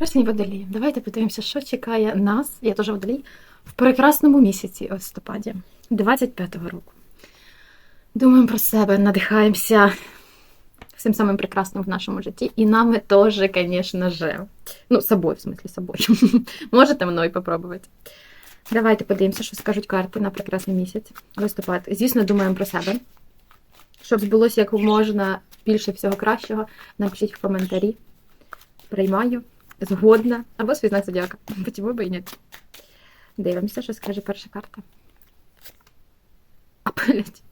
Прекрасні водолії. Давайте подивимося, що чекає нас, я теж водолій, в прекрасному місяці листопаді 25-го року. Думаємо про себе, надихаємося всім самим прекрасним в нашому житті. І нами теж, звісно же. Ну, собою, в смислі, собою. Можете мною попробувати. Давайте подивимося, що скажуть карти на прекрасний місяць. Листопад. Звісно, думаємо про себе. Щоб збулося як можна більше всього кращого, напишіть в коментарі. Приймаю, згодна, або свій знак зодіака. Чому би і ні? Дивимося, що скаже перша карта. А блять,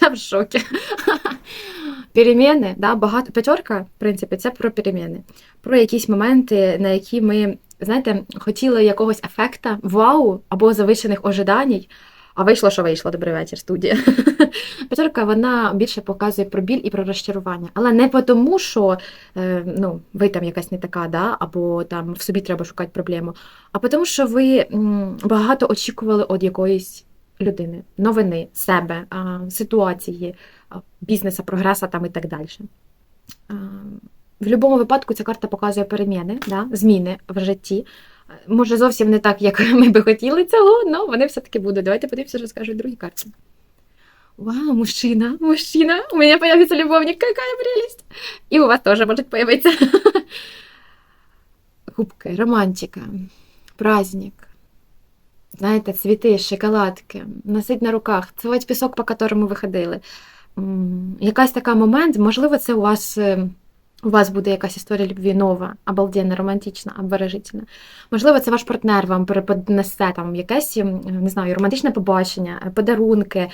я в шокі. Переміни, да, багато. П'ятерка, в принципі, це про переміни. Про якісь моменти, на які ми, знаєте, хотіли якогось ефекта, вау, або завищених ожиданій. А вийшло, що вийшло. Добрий вечір, студія. П'ятерка вона більше показує про біль і про розчарування. Але не тому, що е, ну, ви там якась не така, да, або там в собі треба шукати проблему, а тому, що ви багато очікували від якоїсь людини, новини, себе, ситуації, а, бізнеса, прогреса там і так далі. В будь-якому випадку ця карта показує переміни, да, зміни в житті. Може, зовсім не так, як ми би хотіли цього, але вони все-таки будуть. Давайте подивимося, що скажуть другі карти. Вау, мужчина, мужчина, у меня появится любовник, какая прелесть! И у вас тоже может появиться. Кубка, романтика, праздник. Знаєте, цвіти, шоколадки, носить на руках, цілувати пісок, по которому ви ходили. Якась така момент, можливо, це у вас. Е, У вас буде якась історія любві нова, обалденна, романтична, обворожительна. Можливо, це ваш партнер вам переподнесе там якесь, не знаю, романтичне побачення, е, подарунки.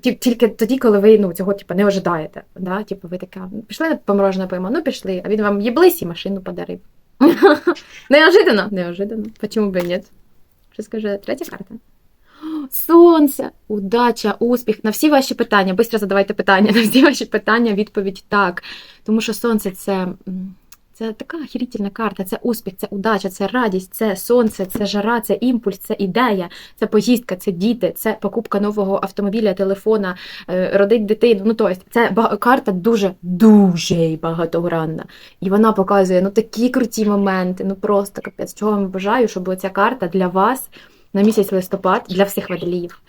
Тільки тоді, коли ви ну, цього типу, не ожидаєте. Да? Типу, ви така, пішли на поморожене поїмо, ну пішли, а він вам єблись і машину подарив. Неожиданно, неожиданно. Почему бы и нет? Що скаже третя карта? Сонце, удача, успіх. На всі ваші питання, швидко задавайте питання, на всі ваші питання відповідь так. Тому що сонце це, це така охерительна карта, це успіх, це удача, це радість, це сонце, це жара, це імпульс, це ідея, це поїздка, це діти, це покупка нового автомобіля, телефона, е, родить дитину. Ну, тобто, це карта дуже, дуже багатогранна. І вона показує ну, такі круті моменти, ну просто капець. Чого вам бажаю, щоб ця карта для вас на місяць листопад, для всіх водоліїв.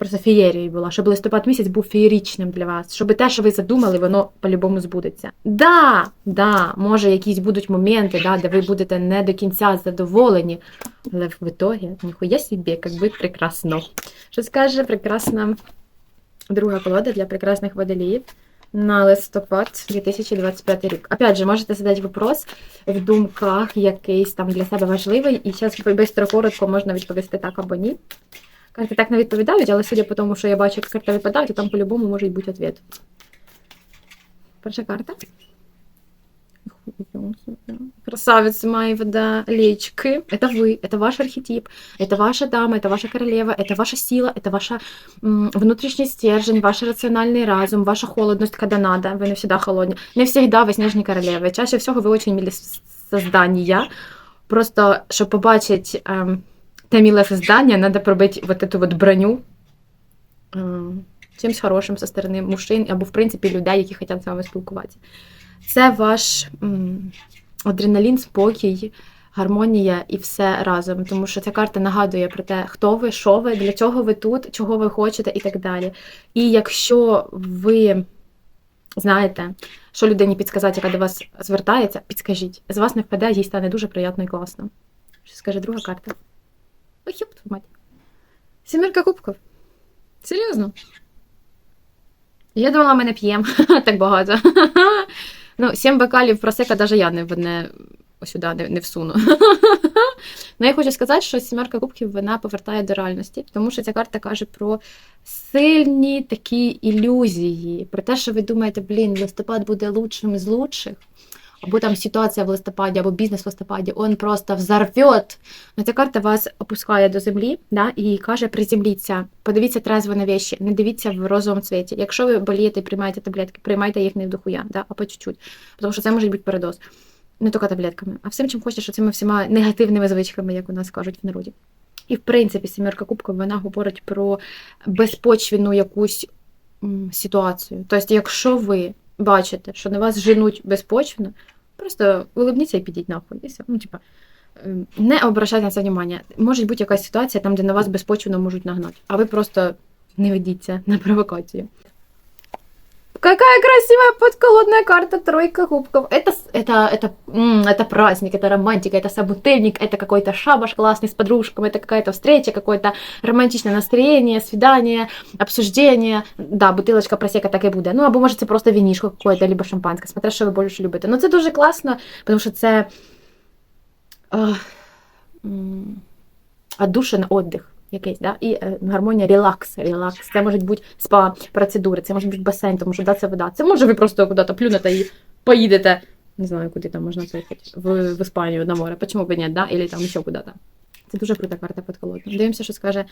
Просто феєрією була, щоб листопад місяць був феєричним для вас, щоб те, що ви задумали, воно по-любому збудеться. Да, да, може, якісь будуть моменти, да, де ви будете не до кінця задоволені, але в итоге, ніхуя собі, як би прекрасно. Що скаже прекрасна друга колода для прекрасних водоліїв на листопад 2025 рік. Опять же, можете задати вопрос в думках якийсь там для себе важливий, і зараз швидко, коротко можна відповісти так або ні. Карти так не відповідають, але судя по тому, що я бачу, як карта випадають, то там по-любому може бути відповідь. Перша карта. Красавица моя вода, лечки. Это вы, это ваш архетип, это ваша дама, это ваша королева, это ваша сила, это ваша м, внутрішній стержень, ваш раціональний разум, ваша холодність, когда надо. Ви не всегда холодні. Не всегда ви сніжні королеви. Чаще всього ви очень милі создання. Просто, щоб побачити ем, те миле создання, треба пробити вот эту вот броню ем, чимось хорошим со сторони мужчин або, в принципі, людей, які хочуть з вами спілкуватися. Це ваш адреналін, спокій, гармонія і все разом. Тому що ця карта нагадує про те, хто ви, що ви, для чого ви тут, чого ви хочете і так далі. І якщо ви знаєте, що людині підсказати, яка до вас звертається, підскажіть. З вас не впаде, їй стане дуже приємно і класно. Що скаже друга карта? Ой, мать. Сімерка кубків. Серйозно? Я думала, ми не п'ємо так багато. Ну, сім бокалів просека навіть я не в сюди не, не всуну. ну, я хочу сказати, що сімерка кубків вона повертає до реальності, тому що ця карта каже про сильні такі ілюзії, про те, що ви думаєте, блін, листопад буде лучшим з лучших. Або там ситуація в листопаді, або бізнес в листопаді, он просто взорвет. Но ця карта вас опускає до землі да, і каже, приземліться, подивіться трезво на вещі, не дивіться в розовому цвіті. Якщо ви болієте приймаєте таблетки, приймайте їх не в дохуя, да, а по чуть-чуть. Тому що це може бути передоз. Не тільки таблетками, а всім, чим хочеш, цими всіма негативними звичками, як у нас кажуть в народі. І, в принципі, сімерка кубків вона говорить про безпочвену якусь ситуацію. Тобто, якщо ви бачите, що на вас женуть безпочвено, Просто улибніться і підіть нахуй. І все. Ну, типа, ем, не обращайте на це внимання. Може бути якась ситуація там, де на вас безпочвено можуть нагнати, а ви просто не ведіться на провокацію. Какая красивая подколодная карта, тройка кубков. Это, с- это, это, м, это праздник, это романтика, это собутыльник, это какой-то шабаш классный с подружками, это какая-то встреча, какое-то романтичное настроение, свидание, обсуждение. Да, бутилочка просека так і буде. Ну, або може це просто вінішко какое-то, либо шампанське, смотря що ви більше любите. Ну, це дуже класно, тому що це а, м, отдушин, отдих якийсь, да? і е, гармонія, релакс, релакс. Це можуть бути спа процедури, це може бути басейн, тому що да, це вода. Це може ви просто куди-то плюнете і поїдете, не знаю, куди там можна поїхати, в, в Іспанію на море, почему б ні, да? Или там ще куди-то. Це дуже крута карта під колодом. Дивимося, що скаже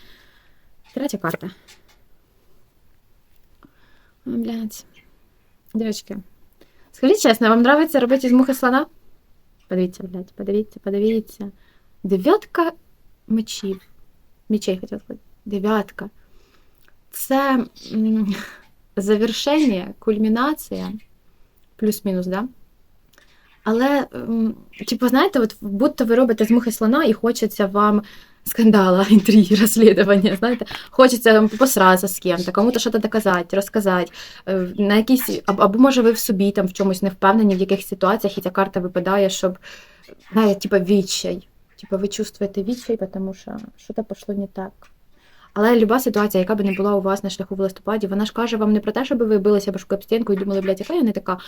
третя карта. Блядь. Девочки, скажіть чесно, вам нравиться робити із мухи слона? Подивіться, блядь, подивіться, подивіться. Дев'ятка мечів. Мечей хотіла сказати. Дев'ятка. Це завершення, кульмінація, плюс-мінус, да? Але, типу, знаєте, от будто ви робите з мухи слона і хочеться вам скандала, інтриги, розслідування, знаєте, хочеться там посратися з ким-то, кому-то щось доказати, розказати, е, на якісь, або може ви в собі там в чомусь не впевнені, в яких ситуаціях, і ця карта випадає, щоб, знаєте, типу, відчай. Типу, ви чувствуєте відчай, тому що щось пішло не так. Але люба ситуація, яка б не була у вас на шляху в листопаді, вона ж каже вам не про те, щоб ви билися башку об стінку і думали, блядь, яка я не така.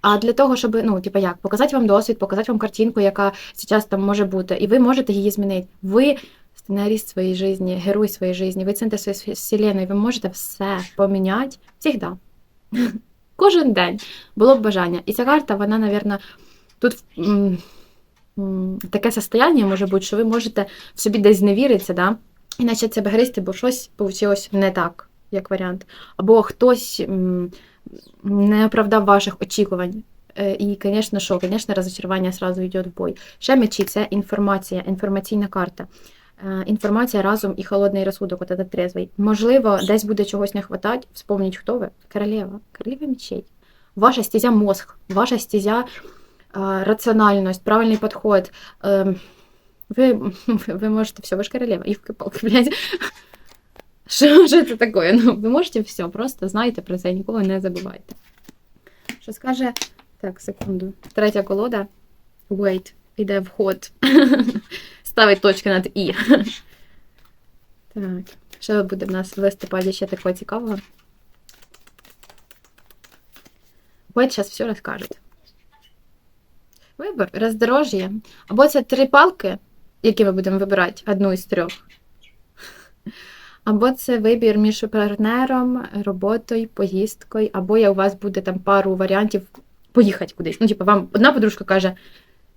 А для того, щоб, ну, типа як, показати вам досвід, показати вам картинку, яка зараз там може бути, і ви можете її змінити. Ви сценаріст своєї житті, герой своєї житті, ви центр своєї вселенної, ви можете все поміняти завжди. Кожен день було б бажання. І ця карта, вона, напевно, тут таке состояння може бути, що ви можете в собі десь зневіритися, да? і почати себе гризти, бо щось вийшло не так, як варіант. Або хтось не оправдав ваших очікувань. Е, І, звісно, що, звісно, розчарування сразу йде в бой. Ще мечі це інформація, інформаційна карта. Е, Інформація разом і холодний розсудок, от этот трезвий. Можливо, десь буде чогось не хватати. Вспомніть, хто ви? Королева. Королева мечей. Ваша стезя мозг, ваша стезя раціональність, правильний підход. Е, ви, ви можете все, ви ж королева, і палки блядь. Що, що це таке? Ну, ви можете все, просто знайте про це, ніколи не забувайте. Що скаже. Так, секунду. Третя колода. Wait, іде в ход. Ставить точки над І. Так. Що буде в нас в листопаді ще такого цікавого? Wait зараз все розкажуть. Вибор, роздорожжя. Або це три палки, які ми будемо вибирати, одну із трьох. Або це вибір між партнером, роботою, поїздкою, або я у вас буде там пару варіантів поїхати кудись. Ну, типу, вам одна подружка каже,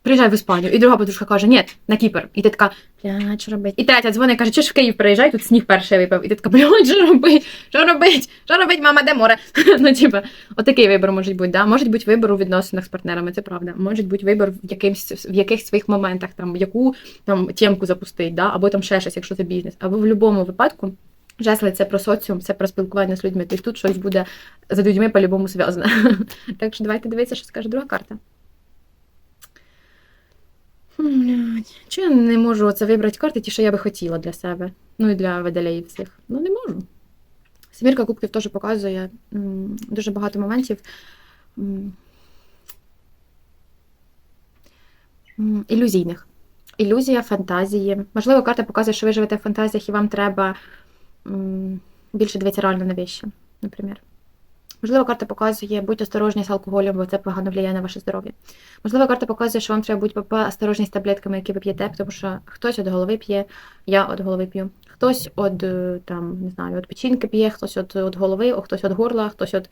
приїжджай в Іспанію, і друга подружка каже, ні, на Кіпр. І ти така, блядь, що робить? І третя дзвонить і каже, ж в Київ приїжджай, тут сніг перший випав. І ти така, блядь, що робить? Що робить? Що робить, мама, де море? ну, типу, отакий вибір може бути, да? Може бути вибір у відносинах з партнерами, це правда. Може бути вибір в якимсь в якихось своїх моментах, там, яку там тємку запустити, да? або там ще щось, якщо це бізнес. Або в будь-якому випадку. Жесли це про соціум, це про спілкування з людьми. Тобто тут щось буде з людьми по-любому зв'язане. так що давайте дивитися, що скаже друга карта. Чого я не можу оце вибрати карти, ті, що я би хотіла для себе? Ну і для водолеїв всіх. Ну, не можу. Семірка кубків теж показує дуже багато моментів. Ілюзійних. Ілюзія, фантазії. Можливо, карта показує, що ви живете в фантазіях і вам треба більше дивитися реально на вещі, наприклад. Можливо, карта показує, будь осторожні з алкоголем, бо це погано впливає на ваше здоров'я. Можливо, карта показує, що вам треба бути осторожні з таблетками, які ви п'єте, тому що хтось від голови п'є, я від голови п'ю. Хтось від е, там, не знаю, від печінки п'є, хтось від, від голови, хтось від горла, хтось від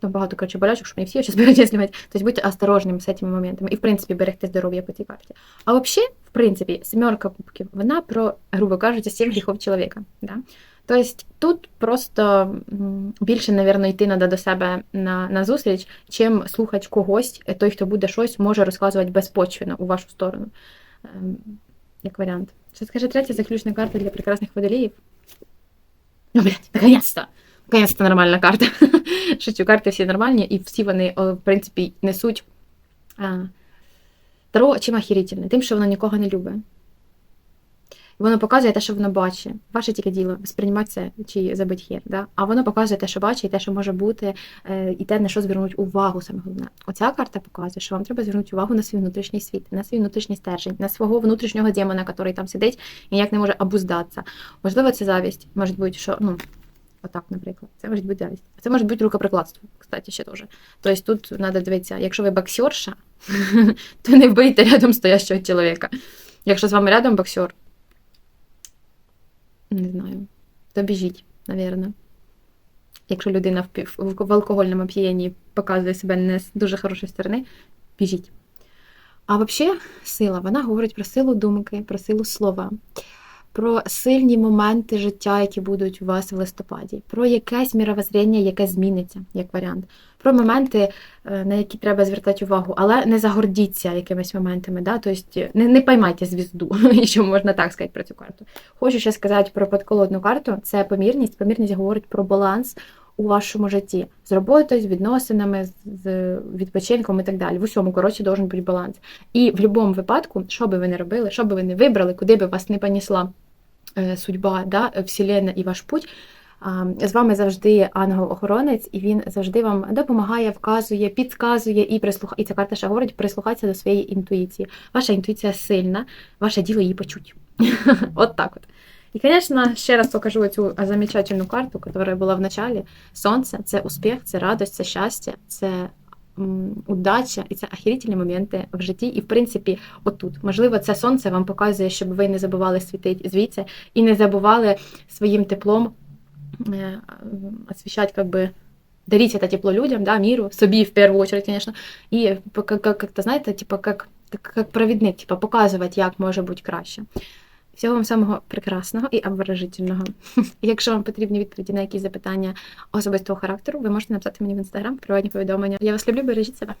там багато коротше, болячок, щоб не всі зараз перечислювати. Тобто будьте осторожними з цими моментами і, в принципі, берегти здоров'я по цій карті. А взагалі, в принципі, сімерка кубків, вона про, грубо кажучи, сім гріхов чоловіка. Да? Тобто тут просто більше, напевно, йти треба до себе на, на зустріч, чим слухати когось, е, той, хто буде щось, може розказувати безпочвено у вашу сторону. Ем, Як варіант. Що скаже третя заключна карта для прекрасних водоліїв? Ну, блядь, наконец-то! Наконец-то нормальна карта. Шучу, карти всі нормальні, і всі вони, в принципі, несуть Таро чим охерительне? Тим, що воно нікого не любить. Воно показує те, що воно бачить. Ваше тільки діло сприймати це чи забити хер. Да? А воно показує те, що бачить, і те, що може бути, е, і те, на що звернуть увагу саме головне. Оця карта показує, що вам треба звернути увагу на свій внутрішній світ, на свій внутрішній стержень, на свого внутрішнього демона, який там сидить і ніяк не може обуздатися. Можливо, це завість. Може бути, що ну. Отак, наприклад, це може бути завість. Це може бути рукоприкладство, кстати, ще теж. Тобто тут треба дивитися, якщо ви боксерша, то не вбийте рядом стоящого чоловіка. Якщо з вами рядом боксер, не знаю, то біжіть, напевно. Якщо людина в алкогольному п'єні показує себе не з дуже хорошої сторони, біжіть. А взагалі, сила, вона говорить про силу думки, про силу слова, про сильні моменти життя, які будуть у вас в листопаді, про якесь міровоззріння, яке зміниться, як варіант, про моменти, е, на які треба звертати увагу, але не загордіться якимись моментами. Да? Тобто не, не поймайте звізду, якщо можна так сказати про цю карту. Хочу ще сказати про подколодну карту. Це помірність. Помірність говорить про баланс у вашому житті з роботою, з відносинами, з- відпочинком і так далі. В усьому, коротше, должен бути баланс. І в будь-якому випадку, що би ви не робили, що би ви не вибрали, куди би вас не понесла е, судьба, да, вселенна і ваш путь. З вами завжди ангел-охоронець, і він завжди вам допомагає, вказує, підказує і прислуха... І ця карта ще говорить, прислухатися до своєї інтуїції. Ваша інтуїція сильна, ваше діло її почуть. От так от. І, звісно, ще раз покажу цю замечательну карту, яка була в началі. Сонце це успіх, це радость, це щастя, це удача і це охерительні моменти в житті. І, в принципі, отут. Можливо, це сонце вам показує, щоб ви не забували світити звідси і не забували своїм теплом е, освещать, как бы, дарить это тепло людям, да, миру, собі в первую очередь, конечно, как, как-то, знаєте, типа, как, как, провідник, типа, показувати, як може бути краще. Всього вам самого прекрасного і обворожительного. Якщо вам потрібні відповіді на якісь запитання особистого характеру, ви можете написати мені в інстаграм, приватні повідомлення. Я вас люблю, бережіть себе.